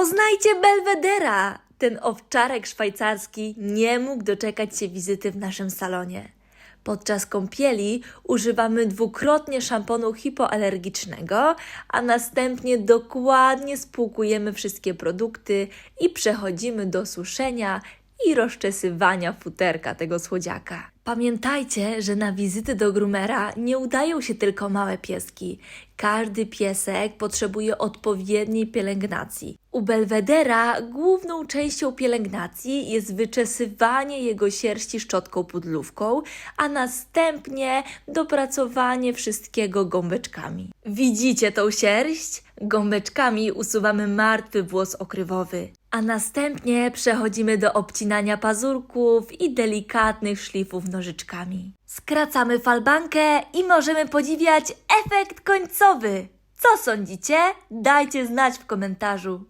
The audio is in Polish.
Poznajcie Belvedera! Ten owczarek szwajcarski nie mógł doczekać się wizyty w naszym salonie. Podczas kąpieli używamy dwukrotnie szamponu hipoalergicznego, a następnie dokładnie spłukujemy wszystkie produkty i przechodzimy do suszenia i rozczesywania futerka tego słodziaka. Pamiętajcie, że na wizyty do groomera nie udają się tylko małe pieski. Każdy piesek potrzebuje odpowiedniej pielęgnacji. U Belvedera główną częścią pielęgnacji jest wyczesywanie jego sierści szczotką pudlówką, a następnie dopracowanie wszystkiego gąbeczkami. Widzicie tą sierść? Gąbeczkami usuwamy martwy włos okrywowy, a następnie przechodzimy do obcinania pazurków i delikatnych szlifów nożyczkami. Skracamy falbankę i możemy podziwiać efekt końcowy. Co sądzicie? Dajcie znać w komentarzu.